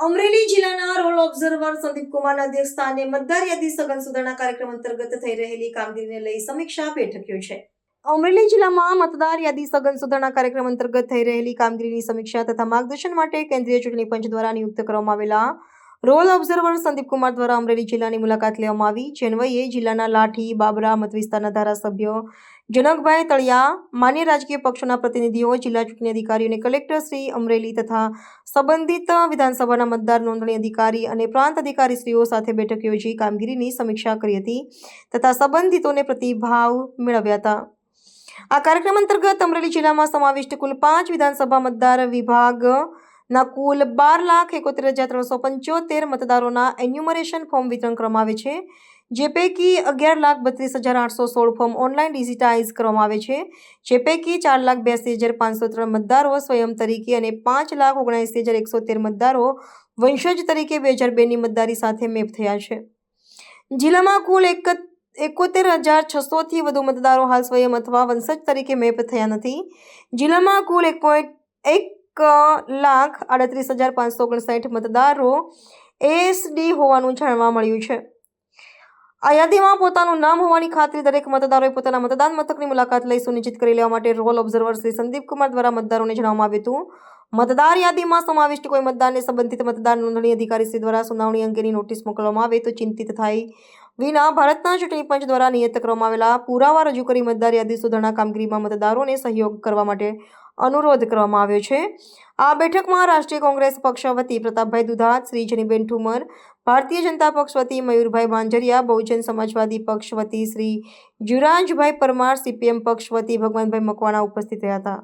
અમરેલી જિલ્લાના role observer Sandeep કુમારના અધ્યક્ષસ્થાને મતદાર યાદી સઘન સુધારણા કાર્યક્રમ અંતર્ગત થઈ રહેલી કામગીરીને લઈ સમીક્ષા બેઠક છે અમરેલી જિલ્લામાં મતદાર યાદી સઘન સુધારણા કાર્યક્રમ અંતર્ગત થઈ રહેલી કામગીરીની સમીક્ષા તથા માર્ગદર્શન માટે કેન્દ્રીય ચૂંટણી પંચ દ્વારા નિયુક્ત કરવામાં આવેલા રોલ ઓબ્ઝર્વર સંદીપ કુમાર દ્વારા અમરેલી જિલ્લાની મુલાકાત લેવામાં આવી. જે જિલ્લાના લાઠી, બાબરા, મત વિસ્તારના જનકભાઈ તળિયા, માન્ય રાજકીય પક્ષોના પ્રતિનિધિઓ, જિલ્લા ચૂંટણી અધિકારીઓ અને કલેક્ટર શ્રી અમરેલી તથા સંબંધિત વિધાનસભાના મતદાર નોંધણી અધિકારી અને પ્રાંત અધિકારીશ્રીઓ સાથે બેઠક યોજી કામગીરીની સમીક્ષા કરી હતી તથા સંબંધિતોને પ્રતિભાવ મેળવ્યા હતા. આ કાર્યક્રમ અંતર્ગત અમરેલી જિલ્લામાં સમાવિષ્ટ કુલ પાંચ વિધાનસભા મતદાર વિભાગના કુલ બાર લાખ એકોતેર હજાર ત્રણસો પંચોતેર મતદારોના એન્યુમરેશન ફોર્મ વિતરણ કરવામાં આવે છે, જે પૈકી અગિયાર લાખ બત્રીસ હજાર આઠસો સોળ ફોર્મ ઓનલાઈન ડિજિટાઇઝ કરવામાં આવે છે, જે પૈકી ચાર લાખ બ્યાસી હજાર પાંચસો ત્રણ મતદારો સ્વયં તરીકે અને પાંચ લાખ ઓગણસી હજાર એકસો તેર મતદારો વંશજ તરીકે બે હજાર બેની મતદારી સાથે મેપ થયા છે. જિલ્લામાં કુલ એક એકોતેર હજાર છસોથી વધુ મતદારો હાલ સ્વયં અથવા વંશજ તરીકે મેપ થયા નથી. જિલ્લામાં કુલ એક પોઈન્ટ એક લાખ આડત્રીસ હજાર પાંચસો ઓગણસાઠ મતદારો એએસડી હોવાનું જાણવા મળ્યું છે. આ યાદીમાં પોતાનું નામ હોવાની ખાતરી દરેક મતદારોએ પોતાના મતદાન મથકની મુલાકાત લઈ સુનિશ્ચિત કરી લેવા માટે રોલ ઓબ્ઝર્વર શ્રી સંદીપ દ્વારા મતદારોને જણાવવામાં આવ્યું હતું. મતદાર યાદીમાં સમાવિષ્ટ કોઈ મતદારને સંબંધિત મતદાર નોંધણી અધિકારી શ્રી દ્વારા સુનાવણી અંગેની નોટિસ મોકલવામાં આવે તો ચિંતિત થાય. વિના ભારતના ચૂંટણી પંચ દ્વારા નિયત કરવામાં આવેલા પુરાવા રજૂ કરી મતદાર યાદી સુધારણા કામગીરીમાં મતદારોને સહયોગ કરવા માટે અનુરોધ કરવામાં આવ્યો છે. આ બેઠકમાં રાષ્ટ્રીય કોંગ્રેસ પક્ષ વતી પ્રતાપભાઈ દુધાત, શ્રી જનીબેન ઠુમર, ભારતીય જનતા પક્ષ વતી મયુરભાઈ માંજરિયા, બહુજન સમાજવાદી પક્ષ વતી શ્રી જુરાજભાઈ પરમાર, સીપીએમ પક્ષ વતી ભગવાનભાઈ મકવાણા ઉપસ્થિત રહ્યા હતા.